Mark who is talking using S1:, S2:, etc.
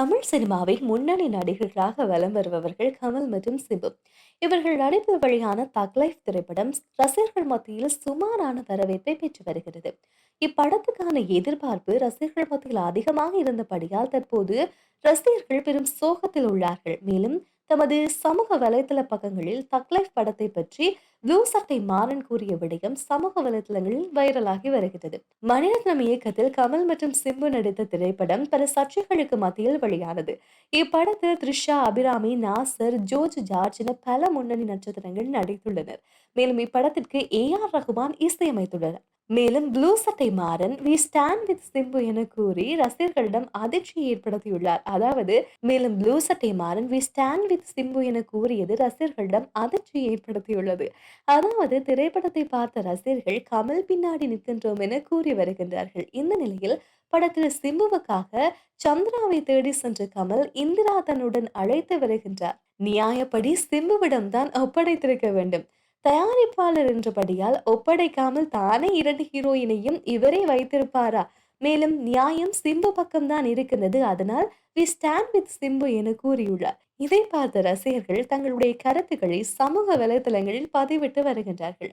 S1: தமிழ் சினிமாவில் முன்னணி நடிகர்களாக வலம் வருபவர்கள் கமல் மற்றும் சிம்பு. இவர்கள் நடிப்பு வழியான தக் லைஃப் திரைப்படம் ரசிகர்கள் மத்தியில் சுமாரான வரவேற்பை பெற்று வருகிறது. இப்படத்துக்கான எதிர்பார்ப்பு ரசிகர்கள் மத்தியில் அதிகமாக இருந்தபடியால் தற்போது ரசிகர்கள் பெரும் சோகத்தில் உள்ளார்கள். மேலும் தமது சமூக வலைதள பக்கங்களில் தக் லைஃப் படத்தை பற்றி ப்ளூ சட்டை மாறன் கூறிய விடயம் சமூக வலைதளங்களில் வைரலாகி வருகிறது. மணிரத்னம் இயக்கத்தில் கமல் மற்றும் சிம்பு நடித்த திரைப்படம் பல சர்ச்சைகளுக்கு மத்தியில் வெளியானது. இப்படத்தில் த்ரிஷா அபிராமி நாசர் ஜோர்ஜ் ஜார்ஜ் என பல முன்னணி நட்சத்திரங்கள் நடித்துள்ளனர். மேலும் இப்படத்திற்கு ஏ ஆர் ரகுமான் இசையமைத்துள்ளனர். மேலும் ப்ளூ சட்டை Maran we stand with Simbu என கூறி ரசிகர்களிடம் அதிர்ச்சியை ஏற்படுத்தியுள்ளார். அதாவது மேலும் ப்ளூ சட்டை Maran we stand with Simbu என கூறியது ரசிகர்களிடம் அதிர்ச்சியை ஏற்படுத்தியுள்ளது. அதாவது திரைப்படத்தை பார்த்த ரசிகர்கள் கமல் பின்னாடி நிற்கின்றோம் என கூறி வருகின்றார்கள். இந்த நிலையில் படத்தில் சிம்புவுக்காக சந்திராவை தேடி சென்ற கமல் இந்திரா தன்னுடன் அழைத்து வருகின்றார். நியாயப்படி சிம்புவிடம் தான் ஒப்படைத்திருக்க வேண்டும். தயாரிப்பாளர் என்றபடியால் ஒப்படைக்காமல் தானே இரண்டு ஹீரோயினையும் இவரே வைத்திருப்பாரா? மேலும் நியாயம் சிம்பு பக்கம்தான் இருக்கிறது அதனால் வி ஸ்டாண்ட் வித் சிம்பு என கூறியுள்ளார். இதை பார்த்த ரசிகர்கள் தங்களுடைய கருத்துக்களை சமூக வலைதளங்களில் பதிவிட்டு வருகின்றார்கள்.